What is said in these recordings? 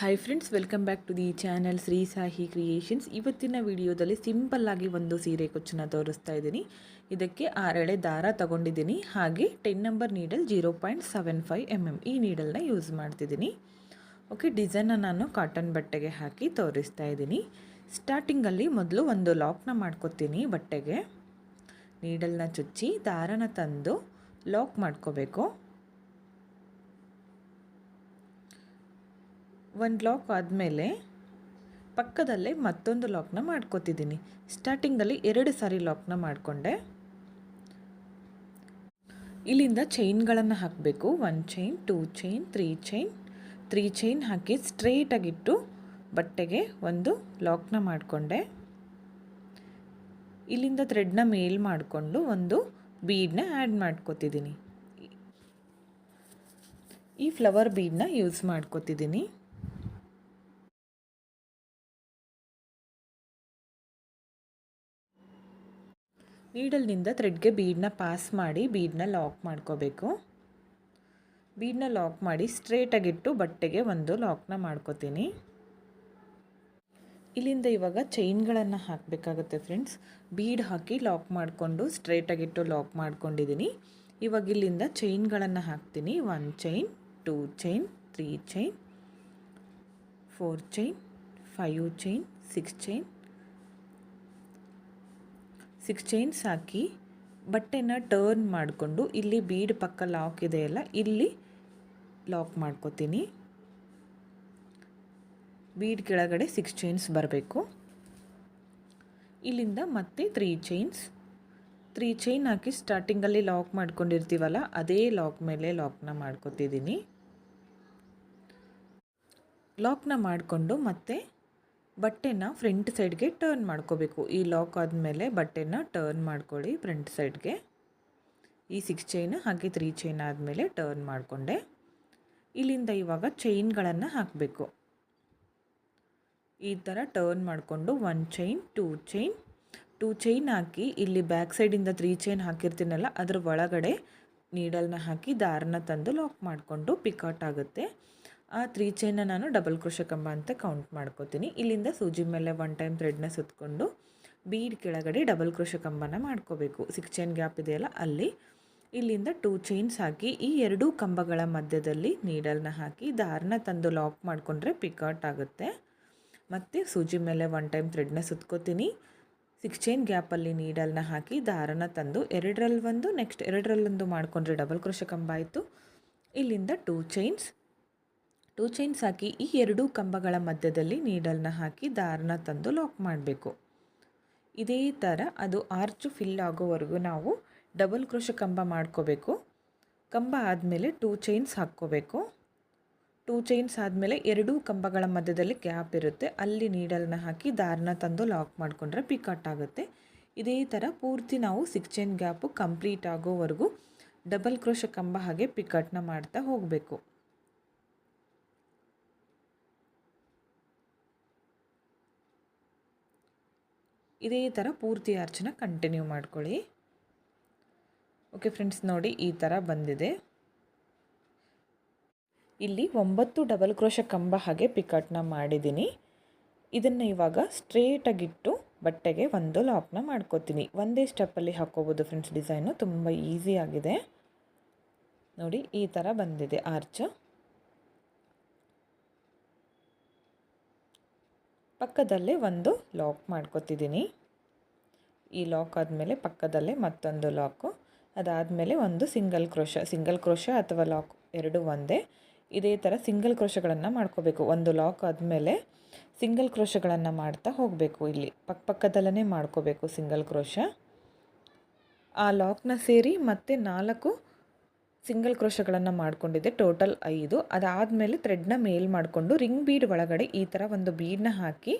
Hi friends welcome back to the channel Shri Sahi creations ಇವತ್ತಿನ ವಿಡಿಯೋದಲ್ಲಿ simple ಆಗಿ ಒಂದು ಸೀರೆ ಕುಚ್ಚನ್ನ ತೋರಿಸ್ತಾ ಇದ್ದೀನಿ. ಇದಕ್ಕೆ ಆರೆಳೆ ದಾರ ತಗೊಂಡಿದ್ದೀನಿ. ಹಾಗೆ ten number needle zero point seven five M M ಈ ನೀಡಲ್ನ ಯೂಸ್ ಮಾಡ್ತಿದ್ದೀನಿ. ಓಕೆ ಡಿಸೈನ್ನ ನಾನು ಕಾಟನ್ ಬಟ್ಟೆಗೆ ಹಾಕಿ ತೋರಿಸ್ತಾ ಇದ್ದೀನಿ. ಸ್ಟಾರ್ಟಿಂಗಲ್ಲಿ ಮೊದಲು ಒಂದು ಲಾಕ್ನ ಮಾಡ್ಕೊತೀನಿ ಬಟ್ಟೆಗೆ. ನೀಡಲ್ನ ಚುಚ್ಚಿ, ದಾರನ ತಂದು ಲಾಕ್ ಮಾಡ್ಕೋಬೇಕು. ಒಂದು ಲಾಕ್ ಆದಮೇಲೆ ಪಕ್ಕದಲ್ಲೇ ಮತ್ತೊಂದು ಲಾಕ್ನ ಮಾಡ್ಕೋತಿದ್ದೀನಿ. ಸ್ಟಾರ್ಟಿಂಗಲ್ಲಿ ಎರಡು ಸಾರಿ ಲಾಕ್ನ ಮಾಡಿಕೊಂಡೆ. ಇಲ್ಲಿಂದ ಚೈನ್ಗಳನ್ನು ಹಾಕಬೇಕು. One chain two chain three chain three chain ಹಾಕಿ ಸ್ಟ್ರೇಟಾಗಿಟ್ಟು ಬಟ್ಟೆಗೆ ಒಂದು ಲಾಕ್ನ ಮಾಡಿಕೊಂಡೆ. ಇಲ್ಲಿಂದ ಥ್ರೆಡ್ನ ಮೇಲ್ ಮಾಡಿಕೊಂಡು ಒಂದು ಬೀಡನ್ನ ಆ್ಯಡ್ ಮಾಡ್ಕೋತಿದ್ದೀನಿ. ಈ ಫ್ಲವರ್ ಬೀಡನ್ನ ಯೂಸ್ ಮಾಡ್ಕೋತಿದ್ದೀನಿ. ನೀಡಲ್ನಿಂದ ಥ್ರೆಡ್ಗೆ ಬೀಡನ್ನ ಪಾಸ್ ಮಾಡಿ ಬೀಡನ್ನ ಲಾಕ್ ಮಾಡ್ಕೋಬೇಕು. ಬೀಡನ್ನ ಲಾಕ್ ಮಾಡಿ ಸ್ಟ್ರೇಟಾಗಿಟ್ಟು ಬಟ್ಟೆಗೆ ಒಂದು ಲಾಕ್ನ ಮಾಡ್ಕೋತೀನಿ. ಇಲ್ಲಿಂದ ಇವಾಗ ಚೈನ್ಗಳನ್ನು ಹಾಕಬೇಕಾಗುತ್ತೆ ಫ್ರೆಂಡ್ಸ್. ಬೀಡ್ ಹಾಕಿ ಲಾಕ್ ಮಾಡಿಕೊಂಡು ಸ್ಟ್ರೇಟಾಗಿಟ್ಟು ಲಾಕ್ ಮಾಡ್ಕೊಂಡಿದ್ದೀನಿ ಇವಾಗ ಇಲ್ಲಿಂದ ಚೈನ್ಗಳನ್ನು ಹಾಕ್ತೀನಿ. One chain, two chain, three chain, four chain, five chain, six chain six chains ಹಾಕಿ ಬಟ್ಟೆನ ಟರ್ನ್ ಮಾಡಿಕೊಂಡು ಇಲ್ಲಿ ಬೀಡ್ ಪಕ್ಕ ಲಾಕ್ ಇದೆಯಲ್ಲ ಇಲ್ಲಿ ಲಾಕ್ ಮಾಡ್ಕೋತೀನಿ. ಬೀಡ್ ಕೆಳಗಡೆ ಸಿಕ್ಸ್ ಚೈನ್ಸ್ ಬರಬೇಕು. ಇಲ್ಲಿಂದ ಮತ್ತೆ ತ್ರೀ ಚೈನ್ಸ್ ತ್ರೀ ಚೈನ್ ಹಾಕಿ ಸ್ಟಾರ್ಟಿಂಗಲ್ಲಿ ಲಾಕ್ ಮಾಡ್ಕೊಂಡಿರ್ತೀವಲ್ಲ, ಅದೇ ಲಾಕ್ ಮೇಲೆ ಲಾಕ್ನ ಮಾಡ್ಕೋತಿದ್ದೀನಿ. ಲಾಕ್ನ ಮಾಡಿಕೊಂಡು ಮತ್ತೆ ಬಟ್ಟೆನ ಫ್ರಂಟ್ ಸೈಡ್ಗೆ ಟರ್ನ್ ಮಾಡ್ಕೋಬೇಕು. ಈ ಲಾಕ್ ಆದಮೇಲೆ ಬಟ್ಟೆನ ಟರ್ನ್ ಮಾಡ್ಕೊಳ್ಳಿ ಫ್ರಂಟ್ ಸೈಡ್ಗೆ. ಈ ಸಿಕ್ಸ್ ಚೈನ್ ಹಾಗೆ ತ್ರೀ ಚೈನ್ ಆದಮೇಲೆ ಟರ್ನ್ ಮಾಡಿಕೊಂಡೆ. ಇಲ್ಲಿಂದ ಇವಾಗ ಚೈನ್ಗಳನ್ನು ಹಾಕಬೇಕು. ಈ ಥರ ಟರ್ನ್ ಮಾಡಿಕೊಂಡು one chain two chain two chain ಹಾಕಿ ಇಲ್ಲಿ ಬ್ಯಾಕ್ ಸೈಡಿಂದ ತ್ರೀ ಚೈನ್ ಹಾಕಿರ್ತೀನಲ್ಲ, ಅದರ ಒಳಗಡೆ ನೀಡಲ್ನ ಹಾಕಿ ದಾರನ ತಂದು ಲಾಕ್ ಮಾಡಿಕೊಂಡು ಪಿಕೌಟ್ ಆಗುತ್ತೆ. ಆ ತ್ರೀ ಚೈನ್ನ ನಾನು ಡಬಲ್ ಕ್ರೋಶ ಕಂಬ ಅಂತ ಕೌಂಟ್ ಮಾಡ್ಕೋತೀನಿ. ಇಲ್ಲಿಂದ ಸೂಜಿ ಮೇಲೆ ಒನ್ ಟೈಮ್ ಥ್ರೆಡ್ನ ಸುತ್ತಕೊಂಡು ಬೀಡ್ ಕೆಳಗಡೆ ಡಬಲ್ ಕ್ರೋಶ ಕಂಬನ ಮಾಡ್ಕೋಬೇಕು. ಸಿಕ್ಸ್ ಚೈನ್ ಗ್ಯಾಪ್ ಇದೆಯಲ್ಲ, ಅಲ್ಲಿ. ಇಲ್ಲಿಂದ ಟೂ ಚೈನ್ಸ್ ಹಾಕಿ, ಈ ಎರಡೂ ಕಂಬಗಳ ಮಧ್ಯದಲ್ಲಿ ನೀಡಲ್ನ ಹಾಕಿ, ದಾರನ ತಂದು ಲಾಕ್ ಮಾಡಿಕೊಂಡ್ರೆ ಪಿಕ್ಔಟ್ ಆಗುತ್ತೆ. ಮತ್ತು ಸೂಜಿ ಮೇಲೆ ಒನ್ ಟೈಮ್ ಥ್ರೆಡ್ನ ಸುತ್ಕೋತೀನಿ. ಸಿಕ್ಸ್ ಚೈನ್ ಗ್ಯಾಪಲ್ಲಿ ನೀಡಲ್ನ ಹಾಕಿ, ದಾರನ ತಂದು ಎರಡರಲ್ಲಿ ಒಂದು ನೆಕ್ಸ್ಟ್ ಎರಡರಲ್ಲೊಂದು ಮಾಡಿಕೊಂಡ್ರೆ ಡಬಲ್ ಕ್ರೋಶ ಕಂಬ ಆಯಿತು. ಇಲ್ಲಿಂದ ಟೂ ಚೈನ್ಸ್ ಟೂ ಚೈನ್ಸ್ ಹಾಕಿ ಈ ಎರಡೂ ಕಂಬಗಳ ಮಧ್ಯದಲ್ಲಿ ನೀಡಲ್ನ ಹಾಕಿ ದಾರನ ತಂದು ಲಾಕ್ ಮಾಡಬೇಕು. ಇದೇ ಥರ ಅದು ಆರ್ಚು ಫಿಲ್ ಆಗೋವರೆಗೂ ನಾವು ಡಬಲ್ ಕ್ರೋಶ ಕಂಬ ಮಾಡ್ಕೋಬೇಕು. ಕಂಬ ಆದಮೇಲೆ ಟೂ ಚೈನ್ಸ್ ಹಾಕ್ಕೋಬೇಕು. ಟೂ ಚೈನ್ಸ್ ಆದಮೇಲೆ ಎರಡೂ ಕಂಬಗಳ ಮಧ್ಯದಲ್ಲಿ ಗ್ಯಾಪ್ ಇರುತ್ತೆ. ಅಲ್ಲಿ ನೀಡಲ್ನ ಹಾಕಿ ದಾರನ ತಂದು ಲಾಕ್ ಮಾಡಿಕೊಂಡ್ರೆ ಪಿಕಟ್ ಆಗುತ್ತೆ. ಇದೇ ಥರ ಪೂರ್ತಿ ನಾವು ಸಿಕ್ಸ್ ಚೈನ್ ಗ್ಯಾಪು ಕಂಪ್ಲೀಟ್ ಆಗೋವರೆಗೂ ಡಬಲ್ ಕ್ರೋಶ ಕಂಬ ಹಾಗೆ ಪಿಕಟ್ನ ಮಾಡ್ತಾ ಹೋಗಬೇಕು. ಇದೇ ಥರ ಪೂರ್ತಿ ಆರ್ಚನ್ನ ಕಂಟಿನ್ಯೂ ಮಾಡ್ಕೊಳ್ಳಿ. ಓಕೆ ಫ್ರೆಂಡ್ಸ್ ನೋಡಿ ಈ ಥರ ಬಂದಿದೆ. ಇಲ್ಲಿ ಒಂಬತ್ತು ಡಬಲ್ ಕ್ರೋಶ ಕಂಬ ಹಾಗೆ ಪಿಕಟ್ನ ಮಾಡಿದ್ದೀನಿ. ಇದನ್ನು ಇವಾಗ ಸ್ಟ್ರೇಟಾಗಿಟ್ಟು ಬಟ್ಟೆಗೆ ಒಂದು ಲಾಕ್ನ ಮಾಡ್ಕೋತೀನಿ. ಒಂದೇ ಸ್ಟೆಪ್ಪಲ್ಲಿ ಹಾಕೋಬೋದು ಫ್ರೆಂಡ್ಸ್ ಡಿಸೈನು ತುಂಬ ಈಸಿ ಆಗಿದೆ. ನೋಡಿ ಈ ಥರ ಬಂದಿದೆ ಆರ್ಚ್ ಪಕ್ಕದಲ್ಲೇ ಒಂದು ಲಾಕ್ ಮಾಡ್ಕೋತಿದ್ದೀನಿ. ಈ ಲಾಕ್ ಆದಮೇಲೆ ಪಕ್ಕದಲ್ಲೇ ಮತ್ತೊಂದು ಲಾಕು. ಅದಾದಮೇಲೆ ಒಂದು ಸಿಂಗಲ್ ಕ್ರೋಶ ಸಿಂಗಲ್ ಕ್ರೋಶ ಅಥವಾ ಲಾಕ್ ಎರಡು ಒಂದೇ. ಇದೇ ಥರ ಸಿಂಗಲ್ ಕ್ರೋಶಗಳನ್ನು ಮಾಡ್ಕೋಬೇಕು. ಒಂದು ಲಾಕ್ ಆದಮೇಲೆ ಸಿಂಗಲ್ ಕ್ರೋಶಗಳನ್ನು ಮಾಡ್ತಾ ಹೋಗಬೇಕು ಇಲ್ಲಿ. ಪಕ್ಕ ಪಕ್ಕದಲ್ಲೇ ಮಾಡ್ಕೋಬೇಕು ಸಿಂಗಲ್ ಕ್ರೋಶ. ಆ ಲಾಕ್ನ ಸೇರಿ ಮತ್ತೆ ನಾಲ್ಕು ಸಿಂಗಲ್ ಕ್ರೋಶಗಳನ್ನು ಮಾಡಿಕೊಂಡಿದ್ದೆ, ಟೋಟಲ್ ಐದು. ಅದಾದಮೇಲೆ ಥ್ರೆಡ್ನ ಮೇಲ್ ಮಾಡಿಕೊಂಡು ರಿಂಗ್ ಬೀಡ್ ಒಳಗಡೆ ಈ ಥರ ಒಂದು ಬೀಡನ್ನ ಹಾಕಿ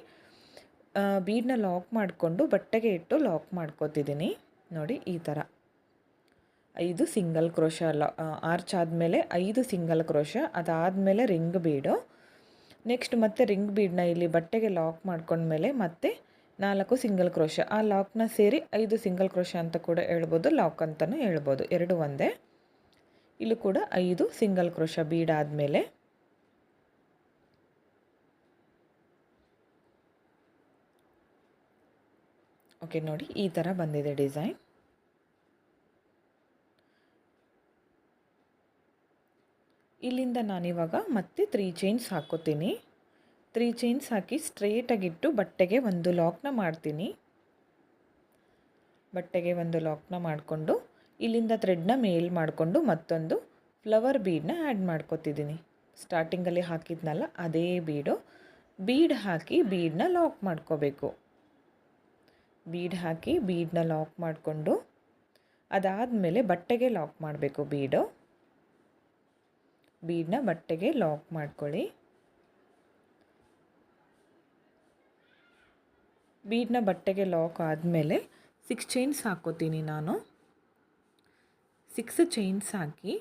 ಬೀಡನ್ನ ಲಾಕ್ ಮಾಡಿಕೊಂಡು ಬಟ್ಟೆಗೆ ಇಟ್ಟು ಲಾಕ್ ಮಾಡ್ಕೋತಿದ್ದೀನಿ. ನೋಡಿ, ಈ ಥರ. ಐದು ಸಿಂಗಲ್ ಕ್ರೋಶ ಲಾ ಆರ್ಚ್ ಆದಮೇಲೆ ಐದು ಸಿಂಗಲ್ ಕ್ರೋಶ, ಅದಾದಮೇಲೆ ರಿಂಗ್ ಬೀಡು. ನೆಕ್ಸ್ಟ್ ಮತ್ತೆ ರಿಂಗ್ ಬೀಡನ್ನ ಇಲ್ಲಿ ಬಟ್ಟೆಗೆ ಲಾಕ್ ಮಾಡ್ಕೊಂಡ್ಮೇಲೆ ಮತ್ತೆ ನಾಲ್ಕು ಸಿಂಗಲ್ ಕ್ರೋಶ. ಆ ಲಾಕ್ನ ಸೇರಿ ಐದು ಸಿಂಗಲ್ ಕ್ರೋಶ ಅಂತ ಕೂಡ ಹೇಳ್ಬೋದು, ಲಾಕ್ ಅಂತಲೂ ಹೇಳ್ಬೋದು. ಎರಡು ಒಂದೇ. ಇಲ್ಲೂ ಕೂಡ ಐದು ಸಿಂಗಲ್ ಕ್ರೋಶ ಬೀಡ್ ಆದಮೇಲೆ ಓಕೆ, ನೋಡಿ ಈ ಥರ ಬಂದಿದೆ ಡಿಸೈನ್. ಇಲ್ಲಿಂದ ನಾನಿವಾಗ ಮತ್ತೆ ತ್ರೀ ಚೈನ್ಸ್ ಹಾಕೋತೀನಿ. ತ್ರೀ ಚೈನ್ಸ್ ಹಾಕಿ ಸ್ಟ್ರೇಟಾಗಿಟ್ಟು ಬಟ್ಟೆಗೆ ಒಂದು ಲಾಕ್ನ ಮಾಡ್ತೀನಿ. ಬಟ್ಟೆಗೆ ಒಂದು ಲಾಕ್ನ ಮಾಡಿಕೊಂಡು ಇಲ್ಲಿಂದ ಥ್ರೆಡ್ನ ಮೇಲ್ ಮಾಡಿಕೊಂಡು ಮತ್ತೊಂದು ಫ್ಲವರ್ ಬೀಡನ್ನ ಆ್ಯಡ್ ಮಾಡ್ಕೋತಿದ್ದೀನಿ. ಸ್ಟಾರ್ಟಿಂಗಲ್ಲಿ ಹಾಕಿದ್ನಲ್ಲ ಅದೇ ಬೀಡು. ಬೀಡ್ ಹಾಕಿ ಬೀಡನ್ನ ಲಾಕ್ ಮಾಡ್ಕೋಬೇಕು. ಬೀಡ್ ಹಾಕಿ ಬೀಡನ್ನ ಲಾಕ್ ಮಾಡಿಕೊಂಡು ಅದಾದಮೇಲೆ ಬಟ್ಟೆಗೆ ಲಾಕ್ ಮಾಡಬೇಕು ಬೀಡು. ಬೀಡನ್ನ ಬಟ್ಟೆಗೆ ಲಾಕ್ ಮಾಡ್ಕೊಳ್ಳಿ. ಬೀಡನ್ನ ಬಟ್ಟೆಗೆ ಲಾಕ್ ಆದಮೇಲೆ ಸಿಕ್ಸ್ ಚೈನ್ಸ್ ಹಾಕೋತೀನಿ ನಾನು. ಸಿಕ್ಸ್ ಚೈನ್ಸ್ ಹಾಕಿ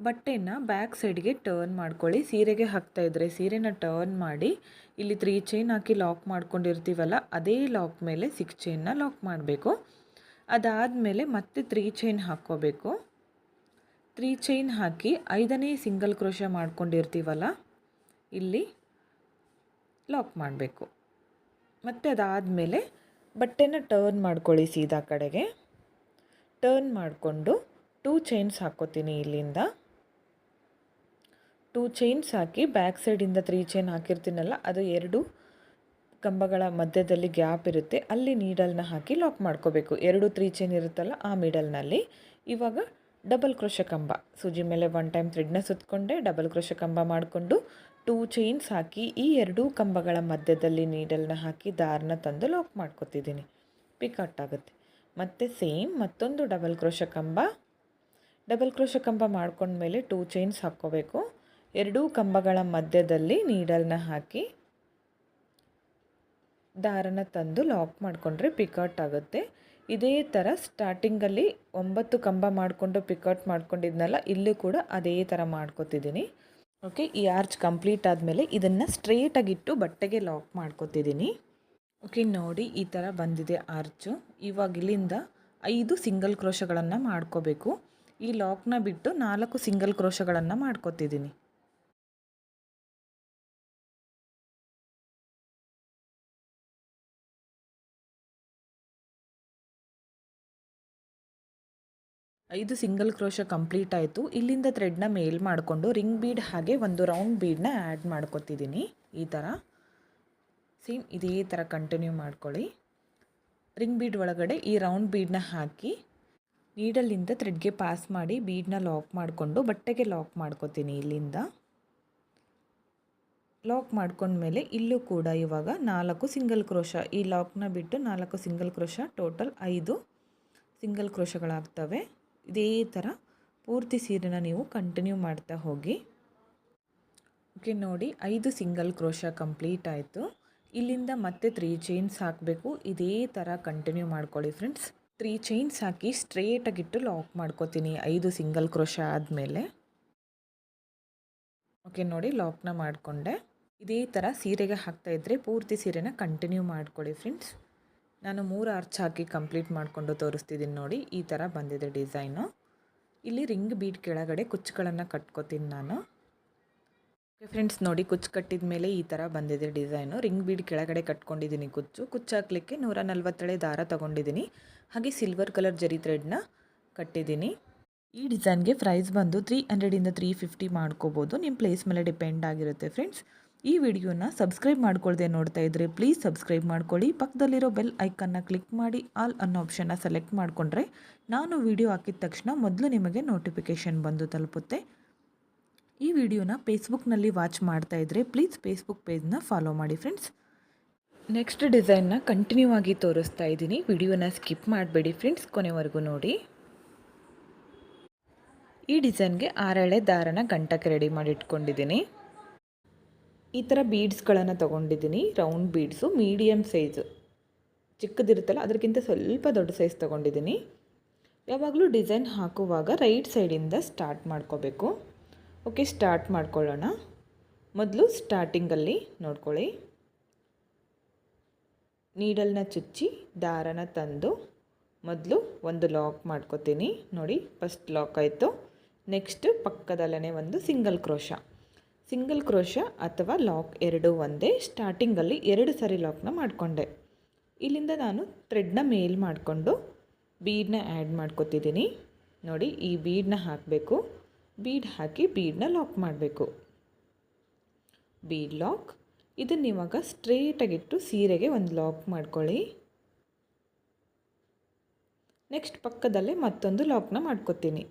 ಬಟ್ಟೆನ ಬ್ಯಾಕ್ ಸೈಡ್ಗೆ ಟರ್ನ್ ಮಾಡ್ಕೊಳ್ಳಿ. ಸೀರೆಗೆ ಹಾಕ್ತಾಯಿದ್ರೆ ಸೀರೆನ ಟರ್ನ್ ಮಾಡಿ, ಇಲ್ಲಿ ತ್ರೀ ಚೈನ್ ಹಾಕಿ ಲಾಕ್ ಮಾಡ್ಕೊಂಡಿರ್ತೀವಲ್ಲ, ಅದೇ ಲಾಕ್ ಮೇಲೆ ಸಿಕ್ಸ್ ಚೈನ್ನ ಲಾಕ್ ಮಾಡಬೇಕು. ಅದಾದಮೇಲೆ ಮತ್ತೆ ತ್ರೀ ಚೈನ್ ಹಾಕ್ಕೋಬೇಕು. ತ್ರೀ ಚೈನ್ ಹಾಕಿ ಐದನೇ ಸಿಂಗಲ್ ಕ್ರೋಶ ಮಾಡ್ಕೊಂಡಿರ್ತೀವಲ್ಲ, ಇಲ್ಲಿ ಲಾಕ್ ಮಾಡಬೇಕು. ಮತ್ತು ಅದಾದಮೇಲೆ ಬಟ್ಟೆನ ಟರ್ನ್ ಮಾಡ್ಕೊಳ್ಳಿ ಸೀದಾ ಕಡೆಗೆ. ಟರ್ನ್ ಮಾಡಿಕೊಂಡು ಟೂ ಚೈನ್ಸ್ ಹಾಕ್ಕೋತೀನಿ ಇಲ್ಲಿಂದ. ಟೂ ಚೈನ್ಸ್ ಹಾಕಿ ಬ್ಯಾಕ್ ಸೈಡಿಂದ ತ್ರೀ ಚೈನ್ ಹಾಕಿರ್ತೀನಲ್ಲ, ಅದು ಎರಡು ಕಂಬಗಳ ಮಧ್ಯದಲ್ಲಿ ಗ್ಯಾಪ್ ಇರುತ್ತೆ. ಅಲ್ಲಿ ನೀಡಲ್ನ ಹಾಕಿ ಲಾಕ್ ಮಾಡ್ಕೋಬೇಕು. ಎರಡು ತ್ರೀ ಚೈನ್ ಇರುತ್ತಲ್ಲ, ಆ ಮಿಡಲ್ನಲ್ಲಿ ಇವಾಗ ಡಬಲ್ ಕ್ರೋಶ ಕಂಬ. ಸೂಜಿ ಮೇಲೆ ಒನ್ ಟೈಮ್ ಥ್ರೆಡ್ನ ಸುತ್ತಕೊಂಡೆ ಡಬಲ್ ಕ್ರೋಶ ಕಂಬ ಮಾಡಿಕೊಂಡು ಟೂ ಚೈನ್ಸ್ ಹಾಕಿ ಈ ಎರಡೂ ಕಂಬಗಳ ಮಧ್ಯದಲ್ಲಿ ನೀಡಲ್ನ ಹಾಕಿ ದಾರನ ತಂದು ಲಾಕ್ ಮಾಡ್ಕೊತಿದ್ದೀನಿ. ಪಿಕಟ್ ಆಗುತ್ತೆ. ಮತ್ತು ಸೇಮ್ ಮತ್ತೊಂದು ಡಬಲ್ ಕ್ರೋಶ ಕಂಬ. ಡಬಲ್ ಕ್ರೋಶ ಕಂಬ ಮಾಡ್ಕೊಂಡ್ಮೇಲೆ ಟೂ ಚೈನ್ಸ್ ಹಾಕ್ಕೋಬೇಕು. ಎರಡೂ ಕಂಬಗಳ ಮಧ್ಯದಲ್ಲಿ ನೀಡಲ್ನ ಹಾಕಿ ದಾರನ ತಂದು ಲಾಕ್ ಮಾಡಿಕೊಂಡ್ರೆ ಪಿಕಟ್ ಆಗುತ್ತೆ. ಇದೇ ಥರ ಸ್ಟಾರ್ಟಿಂಗಲ್ಲಿ ಒಂಬತ್ತು ಕಂಬ ಮಾಡಿಕೊಂಡು ಪಿಕೌಟ್ ಮಾಡ್ಕೊಂಡಿದ್ನಲ್ಲ, ಇಲ್ಲೂ ಕೂಡ ಅದೇ ಥರ ಮಾಡ್ಕೊತಿದ್ದೀನಿ. ಓಕೆ ಈ ಆರ್ಚ್ ಕಂಪ್ಲೀಟ್ ಆದಮೇಲೆ ಇದನ್ನು ಸ್ಟ್ರೇಟಾಗಿಟ್ಟು ಬಟ್ಟೆಗೆ ಲಾಕ್ ಮಾಡ್ಕೊತಿದ್ದೀನಿ. ಓಕೆ, ನೋಡಿ ಈ ಥರ ಬಂದಿದೆ ಆರ್ಚು. ಇವಾಗ ಇಲ್ಲಿಂದ ಐದು ಸಿಂಗಲ್ ಕ್ರೋಶಗಳನ್ನು ಮಾಡ್ಕೋಬೇಕು. ಈ ಲಾಕ್ನ ಬಿಟ್ಟು ನಾಲ್ಕು ಸಿಂಗಲ್ ಕ್ರೋಶಗಳನ್ನು ಮಾಡ್ಕೋತಿದ್ದೀನಿ. ಐದು ಸಿಂಗಲ್ ಕ್ರೋಶ ಕಂಪ್ಲೀಟ್ ಆಯಿತು. ಇಲ್ಲಿಂದ ಥ್ರೆಡ್ನ ಮೇಲ್ ಮಾಡಿಕೊಂಡು ರಿಂಗ್ ಬೀಡ್ ಹಾಗೆ ಒಂದು ರೌಂಡ್ ಬೀಡನ್ನ ಆ್ಯಡ್ ಮಾಡ್ಕೋತಿದ್ದೀನಿ. ಈ ಥರ ಸೇಮ್ ಇದೇ ಥರ ಕಂಟಿನ್ಯೂ ಮಾಡ್ಕೊಳ್ಳಿ. ರಿಂಗ್ ಬೀಡ್ ಒಳಗಡೆ ಈ ರೌಂಡ್ ಬೀಡನ್ನ ಹಾಕಿ ನೀಡಲ್ಲಿಂದ ಥ್ರೆಡ್ಗೆ ಪಾಸ್ ಮಾಡಿ ಬೀಡನ್ನ ಲಾಕ್ ಮಾಡಿಕೊಂಡು ಬಟ್ಟೆಗೆ ಲಾಕ್ ಮಾಡ್ಕೊತೀನಿ ಇಲ್ಲಿಂದ. ಲಾಕ್ ಮಾಡ್ಕೊಂಡ್ಮೇಲೆ ಇಲ್ಲೂ ಕೂಡ ಇವಾಗ ನಾಲ್ಕು ಸಿಂಗಲ್ ಕ್ರೋಶ ಈ ಲಾಕ್ನ ಬಿಟ್ಟು ನಾಲ್ಕು ಸಿಂಗಲ್ ಕ್ರೋಶ ಟೋಟಲ್ ಐದು ಸಿಂಗಲ್ ಕ್ರೋಶಗಳಾಗ್ತವೆ ಇದೇ ಥರ ಪೂರ್ತಿ ಸೀರೆನ ನೀವು ಕಂಟಿನ್ಯೂ ಮಾಡ್ತಾ ಹೋಗಿ. ಓಕೆ ನೋಡಿ, ಐದು ಸಿಂಗಲ್ ಕ್ರೋಶ ಕಂಪ್ಲೀಟ್ ಆಯಿತು. ಇಲ್ಲಿಂದ ಮತ್ತೆ ತ್ರೀ ಚೈನ್ಸ್ ಹಾಕಬೇಕು. ಇದೇ ಥರ ಕಂಟಿನ್ಯೂ ಮಾಡ್ಕೊಳ್ಳಿ ಫ್ರೆಂಡ್ಸ್ ತ್ರೀ ಚೈನ್ಸ್ ಹಾಕಿ ಸ್ಟ್ರೇಟಾಗಿಟ್ಟು ಲಾಕ್ ಮಾಡ್ಕೋತೀನಿ. ಐದು ಸಿಂಗಲ್ ಕ್ರೋಶ ಆದಮೇಲೆ. ಓಕೆ ನೋಡಿ ಲಾಕ್ನ ಮಾಡಿಕೊಂಡೆ. ಇದೇ ಥರ ಸೀರೆಗೆ ಹಾಕ್ತಾಯಿದ್ರೆ ಪೂರ್ತಿ ಸೀರೆನ ಕಂಟಿನ್ಯೂ ಮಾಡ್ಕೊಳ್ಳಿ ಫ್ರೆಂಡ್ಸ್ ನಾನು ಮೂರು ಅರ್ಚ್ ಹಾಕಿ ಕಂಪ್ಲೀಟ್ ಮಾಡಿಕೊಂಡು ತೋರಿಸ್ತಿದ್ದೀನಿ ನೋಡಿ. ಈ ಥರ ಬಂದಿದೆ ಡಿಸೈನು ಇಲ್ಲಿ ರಿಂಗ್ ಬೀಟ್ ಕೆಳಗಡೆ ಕುಚ್ಚುಗಳನ್ನು ಕಟ್ಕೋತೀನಿ ನಾನು. ಓಕೆ ಫ್ರೆಂಡ್ಸ್ ನೋಡಿ, ಕುಚ್ಚು ಕಟ್ಟಿದ ಮೇಲೆ ಈ ಥರ ಬಂದಿದೆ ಡಿಸೈನು. ರಿಂಗ್ ಬೀಡ್ ಕೆಳಗಡೆ ಕಟ್ಕೊಂಡಿದ್ದೀನಿ ಕುಚ್ಚು. ಕುಚ್ಚು ಹಾಕ್ಲಿಕ್ಕೆ ನೂರ ನಲ್ವತ್ತಳೆ ದಾರ ತೊಗೊಂಡಿದ್ದೀನಿ ಹಾಗೆ ಸಿಲ್ವರ್ ಕಲರ್ ಜರಿ ಥ್ರೆಡ್ನ ಕಟ್ಟಿದ್ದೀನಿ ಈ ಡಿಸೈನ್ಗೆ ಪ್ರೈಸ್ ಬಂದು ತ್ರೀ ಹಂಡ್ರೆಡಿಂದ ತ್ರೀ ಫಿಫ್ಟಿ ಮಾಡ್ಕೋಬೋದು. ನಿಮ್ಮ ಪ್ಲೇಸ್ ಮೇಲೆ ಡಿಪೆಂಡ್ ಆಗಿರುತ್ತೆ ಫ್ರೆಂಡ್ಸ್ ಈ ವಿಡಿಯೋನ ಸಬ್ಸ್ಕ್ರೈಬ್ ಮಾಡ್ಕೊಳ್ದೆ ನೋಡ್ತಾ ಇದ್ದರೆ ಪ್ಲೀಸ್ ಸಬ್ಸ್ಕ್ರೈಬ್ ಮಾಡ್ಕೊಳ್ಳಿ. ಪಕ್ಕದಲ್ಲಿರೋ ಬೆಲ್ ಐಕನ್ನ ಕ್ಲಿಕ್ ಮಾಡಿ ಆಲ್ ಅನ್ನೋ ಆಪ್ಷನ್ನ ಸೆಲೆಕ್ಟ್ ಮಾಡಿಕೊಂಡ್ರೆ ನಾನು ವಿಡಿಯೋ ಹಾಕಿದ ತಕ್ಷಣ ಮೊದಲು ನಿಮಗೆ ನೋಟಿಫಿಕೇಷನ್ ಬಂದು ತಲುಪುತ್ತೆ. ಈ ವಿಡಿಯೋನ ಫೇಸ್ಬುಕ್ನಲ್ಲಿ ವಾಚ್ ಮಾಡ್ತಾ ಇದ್ದರೆ ಪ್ಲೀಸ್ ಫೇಸ್ಬುಕ್ ಪೇಜ್ನ ಫಾಲೋ ಮಾಡಿ ಫ್ರೆಂಡ್ಸ್. ನೆಕ್ಸ್ಟ್ ಡಿಸೈನ್ನ ಕಂಟಿನ್ಯೂ ಆಗಿ ತೋರಿಸ್ತಾ ಇದ್ದೀನಿ. ವಿಡಿಯೋನ ಸ್ಕಿಪ್ ಮಾಡಬೇಡಿ ಫ್ರೆಂಡ್ಸ್, ಕೊನೆವರೆಗೂ ನೋಡಿ. ಈ ಡಿಸೈನ್ಗೆ ಆರಳೆ ದಾರನ ಗಂಟಕ್ಕೆ ರೆಡಿ ಮಾಡಿ ಇಟ್ಕೊಂಡಿದ್ದೀನಿ. ಈ ಥರ ಬೀಡ್ಸ್ಗಳನ್ನು ತೊಗೊಂಡಿದ್ದೀನಿ ರೌಂಡ್ ಬೀಡ್ಸು ಮೀಡಿಯಮ್ ಸೈಜು ಚಿಕ್ಕದಿರುತ್ತಲ್ಲ, ಅದಕ್ಕಿಂತ ಸ್ವಲ್ಪ ದೊಡ್ಡ ಸೈಜ್ ತೊಗೊಂಡಿದ್ದೀನಿ. ಯಾವಾಗಲೂ ಡಿಸೈನ್ ಹಾಕುವಾಗ ರೈಟ್ ಸೈಡಿಂದ ಸ್ಟಾರ್ಟ್ ಮಾಡ್ಕೋಬೇಕು. ಓಕೆ, ಸ್ಟಾರ್ಟ್ ಮಾಡ್ಕೊಳ್ಳೋಣ. ಮೊದಲು ಸ್ಟಾರ್ಟಿಂಗಲ್ಲಿ ನೋಡ್ಕೊಳ್ಳಿ. ನೀಡಲ್ನ ಚುಚ್ಚಿ, ದಾರನ ತಂದು ಮೊದಲು ಒಂದು ಲಾಕ್ ಮಾಡ್ಕೋತೀನಿ. ನೋಡಿ ಫಸ್ಟ್ ಲಾಕ್ ಆಯಿತು. ನೆಕ್ಸ್ಟ್ ಪಕ್ಕದಲ್ಲೇ ಒಂದು ಸಿಂಗಲ್ ಕ್ರೋಶ ಸಿಂಗಲ್ ಕ್ರೋಶ ಅಥವಾ ಲಾಕ್ ಎರಡು ಒಂದೇ ಸ್ಟಾರ್ಟಿಂಗಲ್ಲಿ ಎರಡು ಸರಿ ಲಾಕ್ನ ಮಾಡಿಕೊಂಡೆ. ಇಲ್ಲಿಂದ ನಾನು ಥ್ರೆಡ್ನ ಮೇಲ್ ಮಾಡಿಕೊಂಡು ಬೀಡನ್ನ ಆ್ಯಡ್ ಮಾಡ್ಕೋತಿದ್ದೀನಿ. ನೋಡಿ, ಈ ಬೀಡನ್ನ ಹಾಕಬೇಕು. ಬೀಡ್ ಹಾಕಿ ಬೀಡನ್ನ ಲಾಕ್ ಮಾಡಬೇಕು. ಬೀಡ್ ಲಾಕ್, ಇದನ್ನು ಇವಾಗ ಸ್ಟ್ರೇಟಾಗಿಟ್ಟು ಸೀರೆಗೆ ಒಂದು ಲಾಕ್ ಮಾಡ್ಕೊಳ್ಳಿ. ನೆಕ್ಸ್ಟ್ ಪಕ್ಕದಲ್ಲೇ ಮತ್ತೊಂದು ಲಾಕ್ನ ಮಾಡ್ಕೊತೀನಿ.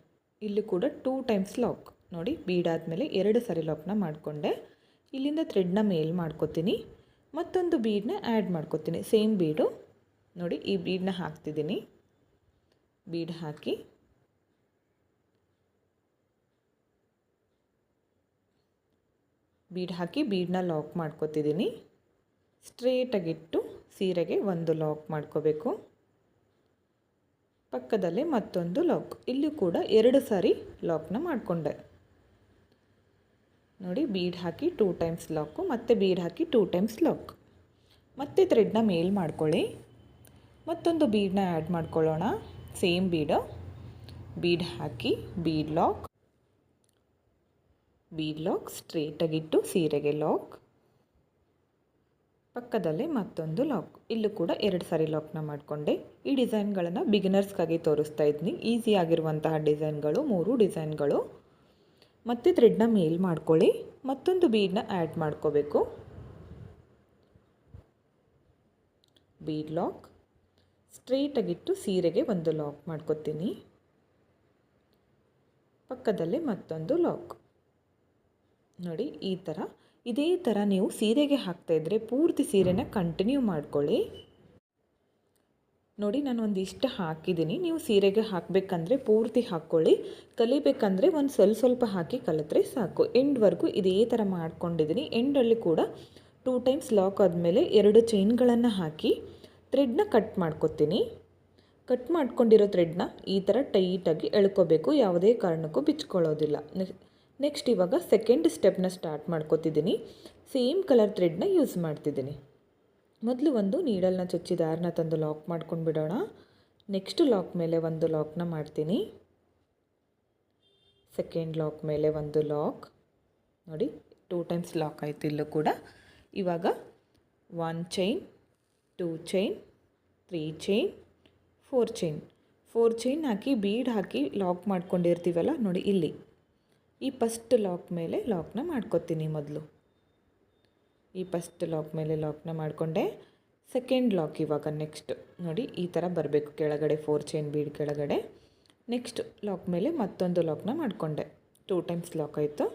ಇಲ್ಲಿ ಕೂಡ ಟೂ ಟೈಮ್ಸ್ ಲಾಕ್ ನೋಡಿ ಬೀಡಾದಮೇಲೆ ಎರಡು ಸರಿ ಲಾಕ್ನ ಮಾಡಿಕೊಂಡೆ. ಇಲ್ಲಿಂದ ಥ್ರೆಡ್ನ ಮೇಲ್ ಮಾಡ್ಕೊತೀನಿ. ಮತ್ತೊಂದು ಬೀಡನ್ನ ಆ್ಯಡ್ ಮಾಡ್ಕೊತೀನಿ. Same bead. ನೋಡಿ, ಈ ಬೀಡನ್ನ ಹಾಕ್ತಿದ್ದೀನಿ. ಬೀಡ್ ಹಾಕಿ ಬೀಡ್ ಹಾಕಿ ಬೀಡನ್ನ ಲಾಕ್ ಮಾಡ್ಕೊತಿದ್ದೀನಿ. ಸ್ಟ್ರೇಟಾಗಿಟ್ಟು ಸೀರೆಗೆ ಒಂದು ಲಾಕ್ ಮಾಡ್ಕೋಬೇಕು. ಪಕ್ಕದಲ್ಲೇ ಮತ್ತೊಂದು ಲಾಕ್. ಇಲ್ಲಿ ಕೂಡ ಎರಡು ಸಾರಿ ಲಾಕ್ನ ಮಾಡಿಕೊಂಡೆ. ನೋಡಿ, ಬೀಡ್ ಹಾಕಿ ಟೂ ಟೈಮ್ಸ್ ಲಾಕು, ಮತ್ತು ಬೀಡ್ ಹಾಕಿ ಟೂ ಟೈಮ್ಸ್ ಲಾಕ್. ಮತ್ತೆ ಥ್ರೆಡ್ನ ಮೇಲ್ ಮಾಡ್ಕೊಳ್ಳಿ. ಮತ್ತೊಂದು ಬೀಡನ್ನ ಆ್ಯಡ್ ಮಾಡ್ಕೊಳ್ಳೋಣ. Same bead. ಬೀಡ್ ಹಾಕಿ, ಬೀಡ್ ಲಾಕ್. ಬೀಡ್ ಲಾಕ್ ಸ್ಟ್ರೇಟಾಗಿಟ್ಟು ಸೀರೆಗೆ ಲಾಕ್. ಪಕ್ಕದಲ್ಲೇ ಮತ್ತೊಂದು ಲಾಕ್. ಇಲ್ಲೂ ಕೂಡ ಎರಡು ಸಾರಿ ಲಾಕ್ನ ಮಾಡಿಕೊಂಡೆ. ಈ ಡಿಸೈನ್ಗಳನ್ನು ಬಿಗಿನರ್ಸ್ಗಾಗಿ ತೋರಿಸ್ತಾ ಇದ್ದೀನಿ ಈಸಿ ಆಗಿರುವಂತಹ ಡಿಸೈನ್ಗಳು, ಮೂರು ಡಿಸೈನ್ಗಳು. ಮತ್ತು ಥ್ರೆಡ್ನ ಮೇಲ್ ಮಾಡ್ಕೊಳ್ಳಿ. ಮತ್ತೊಂದು ಬೀಡನ್ನ ಆ್ಯಡ್ ಮಾಡ್ಕೋಬೇಕು. ಬೀಡ್ ಲಾಕ್ ಸ್ಟ್ರೇಟಾಗಿಟ್ಟು ಸೀರೆಗೆ ಒಂದು ಲಾಕ್ ಮಾಡ್ಕೊತೀನಿ. ಪಕ್ಕದಲ್ಲೇ ಮತ್ತೊಂದು ಲಾಕ್. ನೋಡಿ, ಈ ಥರ ಇದೇ ಥರ ನೀವು ಸೀರೆಗೆ ಹಾಕ್ತಾಯಿದ್ರೆ ಪೂರ್ತಿ ಸೀರೆನ ಕಂಟಿನ್ಯೂ ಮಾಡ್ಕೊಳ್ಳಿ. ನೋಡಿ, ನಾನು ಒಂದಿಷ್ಟು ಹಾಕಿದ್ದೀನಿ ನೀವು ಸೀರೆಗೆ ಹಾಕಬೇಕಂದ್ರೆ ಪೂರ್ತಿ ಹಾಕ್ಕೊಳ್ಳಿ. ಕಲಿಬೇಕಂದ್ರೆ ಒಂದು ಸ್ವಲ್ಪ ಸ್ವಲ್ಪ ಹಾಕಿ ಕಲಿತ್ರೆ ಸಾಕು. ಎಂಡ್ವರೆಗೂ ಇದೇ ಥರ ಮಾಡ್ಕೊಂಡಿದ್ದೀನಿ ಎಂಡಲ್ಲಿ ಕೂಡ ಟೂ ಟೈಮ್ಸ್ ಲಾಕ್ ಆದಮೇಲೆ ಎರಡು ಚೈನ್ಗಳನ್ನು ಹಾಕಿ ಥ್ರೆಡ್ನ ಕಟ್ ಮಾಡ್ಕೊತೀನಿ. ಕಟ್ ಮಾಡ್ಕೊಂಡಿರೋ ಥ್ರೆಡ್ನ ಈ ಥರ ಟೈಟಾಗಿ ಎಳ್ಕೋಬೇಕು. ಯಾವುದೇ ಕಾರಣಕ್ಕೂ ಬಿಚ್ಕೊಳ್ಳೋದಿಲ್ಲ. ನೆಕ್ಸ್ಟ್ ಇವಾಗ ಸೆಕೆಂಡ್ ಸ್ಟೆಪ್ನ ಸ್ಟಾರ್ಟ್ ಮಾಡ್ಕೋತಿದ್ದೀನಿ ಸೇಮ್ ಕಲರ್ ಥ್ರೆಡ್ನ ಯೂಸ್ ಮಾಡ್ತಿದ್ದೀನಿ ಮೊದಲು ಒಂದು ನೀಡಲ್ನ ಚುಚ್ಚಿ ದಾರನ ತಂದು ಲಾಕ್ ಮಾಡ್ಕೊಂಡು ಬಿಡೋಣ. ನೆಕ್ಸ್ಟ್ ಲಾಕ್ ಮೇಲೆ ಒಂದು ಲಾಕ್ನ ಮಾಡ್ತೀನಿ. ಸೆಕೆಂಡ್ ಲಾಕ್ ಮೇಲೆ ಒಂದು ಲಾಕ್ ನೋಡಿ ಟೂ ಟೈಮ್ಸ್ ಲಾಕ್ ಆಯಿತು ಇಲ್ಲೂ ಕೂಡ. ಇವಾಗ one chain two chain three chain four chain four chain ಹಾಕಿ ಬೀಡ್ ಹಾಕಿ ಲಾಕ್ ಮಾಡ್ಕೊಂಡಿರ್ತೀವಲ್ಲ, ನೋಡಿ ಇಲ್ಲಿ. ಈ ಫಸ್ಟ್ ಲಾಕ್ ಮೇಲೆ ಲಾಕ್ನ ಮಾಡ್ಕೊತೀನಿ ಮೊದಲು. ಈ ಫಸ್ಟ್ ಲಾಕ್ ಮೇಲೆ ಲಾಕ್ನ ಮಾಡಿಕೊಂಡೆ. ಸೆಕೆಂಡ್ ಲಾಕ್ ಇವಾಗ ನೆಕ್ಸ್ಟ್ ನೋಡಿ, ಈ ಥರ ಬರಬೇಕು ಕೆಳಗಡೆ ಫೋರ್ ಚೈನ್ ಬೀಡ್ ಕೆಳಗಡೆ. ನೆಕ್ಸ್ಟ್ ಲಾಕ್ ಮೇಲೆ ಮತ್ತೊಂದು ಲಾಕ್ನ ಮಾಡಿಕೊಂಡೆ. ಟೂ ಟೈಮ್ಸ್ ಲಾಕ್ ಆಯಿತು.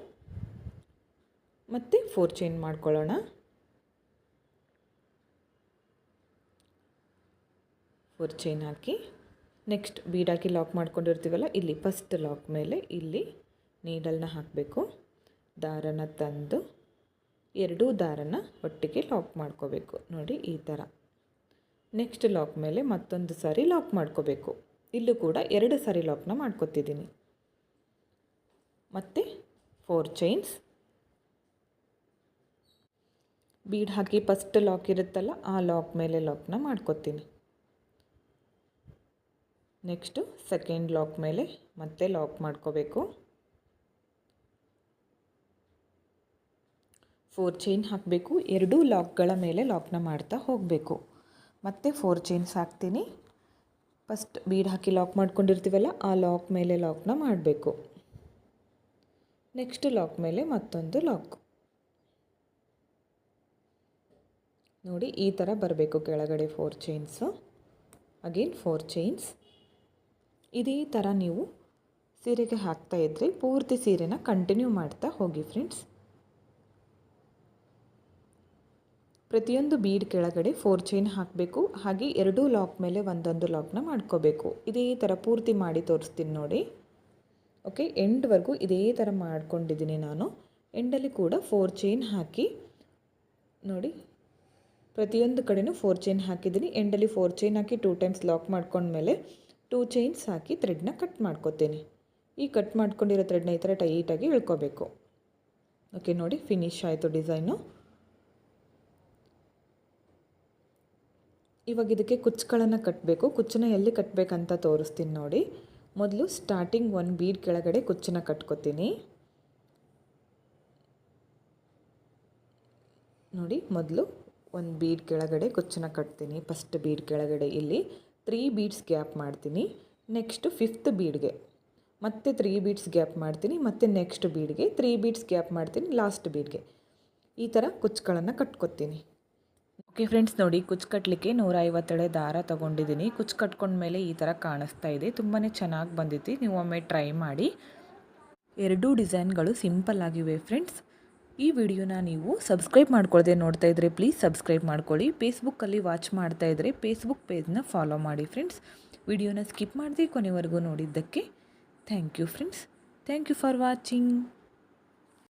ಮತ್ತು ಫೋರ್ ಚೈನ್ ಮಾಡ್ಕೊಳ್ಳೋಣ. ಫೋರ್ ಚೈನ್ ಹಾಕಿ ನೆಕ್ಸ್ಟ್ ಬೀಡಾಕಿ ಲಾಕ್ ಮಾಡ್ಕೊಂಡಿರ್ತೀವಲ್ಲ, ಇಲ್ಲಿ ಫಸ್ಟ್ ಲಾಕ್ ಮೇಲೆ, ಇಲ್ಲಿ ನೀಡಲ್ನ ಹಾಕಬೇಕು. ದಾರನ ತಂದು ಎರಡೂ ದಾರನ ಒಟ್ಟಿಗೆ ಲಾಕ್ ಮಾಡ್ಕೋಬೇಕು. ನೋಡಿ ಈ ಥರ. ನೆಕ್ಸ್ಟ್ ಲಾಕ್ ಮೇಲೆ ಮತ್ತೊಂದು ಸಾರಿ ಲಾಕ್ ಮಾಡ್ಕೋಬೇಕು. ಇಲ್ಲೂ ಕೂಡ ಎರಡು ಸಾರಿ ಲಾಕ್ನ ಮಾಡ್ಕೊತಿದ್ದೀನಿ. ಮತ್ತು ಫೋರ್ ಚೈನ್ಸ್ ಬೀಡ್ ಹಾಕಿ ಫಸ್ಟ್ ಲಾಕ್ ಇರುತ್ತಲ್ಲ, ಆ ಲಾಕ್ ಮೇಲೆ ಲಾಕ್ನ ಮಾಡ್ಕೋತೀನಿ. ನೆಕ್ಸ್ಟು ಸೆಕೆಂಡ್ ಲಾಕ್ ಮೇಲೆ ಮತ್ತೆ ಲಾಕ್ ಮಾಡ್ಕೋಬೇಕು. ಫೋರ್ ಚೈನ್ ಹಾಕಬೇಕು. ಎರಡೂ ಲಾಕ್ಗಳ ಮೇಲೆ ಲಾಕ್ನ ಮಾಡ್ತಾ ಹೋಗಬೇಕು. ಮತ್ತೆ ಫೋರ್ ಚೈನ್ಸ್ ಹಾಕ್ತೀನಿ. ಫಸ್ಟ್ ಬೀಡ್ ಹಾಕಿ ಲಾಕ್ ಮಾಡ್ಕೊಂಡಿರ್ತೀವಲ್ಲ, ಆ ಲಾಕ್ ಮೇಲೆ ಲಾಕ್ನ ಮಾಡಬೇಕು. ನೆಕ್ಸ್ಟ್ ಲಾಕ್ ಮೇಲೆ ಮತ್ತೊಂದು ಲಾಕ್. ನೋಡಿ, ಈ ಥರ ಬರಬೇಕು ಕೆಳಗಡೆ four chains. Again four chains. ಇದೇ ಥರ ನೀವು ಸೀರೆಗೆ ಹಾಕ್ತಾ ಇದ್ದರೆ ಪೂರ್ತಿ ಸೀರೆನ ಕಂಟಿನ್ಯೂ ಮಾಡ್ತಾ ಹೋಗಿ ಫ್ರೆಂಡ್ಸ್ ಪ್ರತಿಯೊಂದು ಬೀಡ್ ಕೆಳಗಡೆ ಫೋರ್ ಚೈನ್ ಹಾಕಬೇಕು. ಹಾಗೆ ಎರಡೂ ಲಾಕ್ ಮೇಲೆ ಒಂದೊಂದು ಲಾಕ್ನ ಮಾಡ್ಕೋಬೇಕು. ಇದೇ ಥರ ಪೂರ್ತಿ ಮಾಡಿ ತೋರಿಸ್ತೀನಿ ನೋಡಿ. ಓಕೆ ಎಂಡ್ವರೆಗೂ ಇದೇ ಥರ ಮಾಡ್ಕೊಂಡಿದ್ದೀನಿ ನಾನು. ಎಂಡಲ್ಲಿ ಕೂಡ ಫೋರ್ ಚೈನ್ ಹಾಕಿ ನೋಡಿ, ಪ್ರತಿಯೊಂದು ಕಡೆನೂ ಫೋರ್ ಚೈನ್ ಹಾಕಿದ್ದೀನಿ. ಎಂಡಲ್ಲಿ ಫೋರ್ ಚೈನ್ ಹಾಕಿ ಟೂ ಟೈಮ್ಸ್ ಲಾಕ್ ಮಾಡ್ಕೊಂಡ್ಮೇಲೆ ಟೂ ಚೈನ್ಸ್ ಹಾಕಿ ಥ್ರೆಡ್ನ ಕಟ್ ಮಾಡ್ಕೋತೀನಿ. ಈ ಕಟ್ ಮಾಡ್ಕೊಂಡಿರೋ ಥ್ರೆಡ್ನ ಈ ಥರ ಟೈಟಾಗಿ ಇಳ್ಕೋಬೇಕು. ಓಕೆ, ನೋಡಿ, ಫಿನಿಶ್ ಆಯಿತು ಡಿಸೈನು. ಇವಾಗ ಇದಕ್ಕೆ ಕುಚ್ಚುಗಳನ್ನು ಕಟ್ಟಬೇಕು ಕುಚ್ಚನ್ನ ಎಲ್ಲಿ ಕಟ್ಟಬೇಕಂತ ತೋರಿಸ್ತೀನಿ ನೋಡಿ. ಮೊದಲು ಸ್ಟಾರ್ಟಿಂಗ್ ಒಂದು ಬೀಡ್ ಕೆಳಗಡೆ ಕುಚ್ಚನ್ನ ಕಟ್ಕೊತೀನಿ. ನೋಡಿ, ಮೊದಲು ಒಂದು ಬೀಡ್ ಕೆಳಗಡೆ ಕುಚ್ಚನ್ನ ಕಟ್ತೀನಿ. ಫಸ್ಟ್ ಬೀಡ್ ಕೆಳಗಡೆ ಇಲ್ಲಿ ತ್ರೀ ಬೀಡ್ಸ್ ಗ್ಯಾಪ್ ಮಾಡ್ತೀನಿ. ನೆಕ್ಸ್ಟು ಫಿಫ್ತ್ ಬೀಡ್ಗೆ ಮತ್ತೆ ತ್ರೀ ಬೀಡ್ಸ್ ಗ್ಯಾಪ್ ಮಾಡ್ತೀನಿ. ಮತ್ತು ನೆಕ್ಸ್ಟ್ ಬೀಡ್ಗೆ ತ್ರೀ ಬೀಡ್ಸ್ ಗ್ಯಾಪ್ ಮಾಡ್ತೀನಿ. ಲಾಸ್ಟ್ ಬೀಡ್ಗೆ ಈ ಥರ ಕುಚ್ಚುಗಳನ್ನು ಕಟ್ಕೊತೀನಿ. ಓಕೆ ಫ್ರೆಂಡ್ಸ್, ನೋಡಿ ಕುಚ್ಚು ಕಟ್ಟಲಿಕ್ಕೆ ನೂರ ಐವತ್ತೆಳೆ ದಾರ ತೊಗೊಂಡಿದ್ದೀನಿ. ಕುಚ್ಚು ಕಟ್ಕೊಂಡ್ಮೇಲೆ ಈ ಥರ ಕಾಣಿಸ್ತಾ ಇದೆ. ತುಂಬಾ ಚೆನ್ನಾಗಿ ಬಂದಿತ್ತು ನೀವು ಒಮ್ಮೆ ಟ್ರೈ ಮಾಡಿ. ಎರಡೂ ಡಿಸೈನ್ಗಳು ಸಿಂಪಲ್ ಆಗಿವೆ ಫ್ರೆಂಡ್ಸ್. ಈ ವಿಡಿಯೋನ ನೀವು ಸಬ್ಸ್ಕ್ರೈಬ್ ಮಾಡ್ಕೊಳ್ಳದೆ ನೋಡ್ತಾ ಇದ್ರೆ ಪ್ಲೀಸ್ ಸಬ್ಸ್ಕ್ರೈಬ್ ಮಾಡ್ಕೊಳ್ಳಿ. ಫೇಸ್ಬುಕ್ಕಲ್ಲಿ ವಾಚ್ ಮಾಡ್ತಾ ಇದ್ದರೆ ಫೇಸ್ಬುಕ್ ಪೇಜ್ನ ಫಾಲೋ ಮಾಡಿ ಫ್ರೆಂಡ್ಸ್. ವಿಡಿಯೋನ ಸ್ಕಿಪ್ ಮಾಡದೆ ಕೊನೆವರೆಗೂ ನೋಡಿದ್ದಕ್ಕೆ thank you friends. Thank you for watching.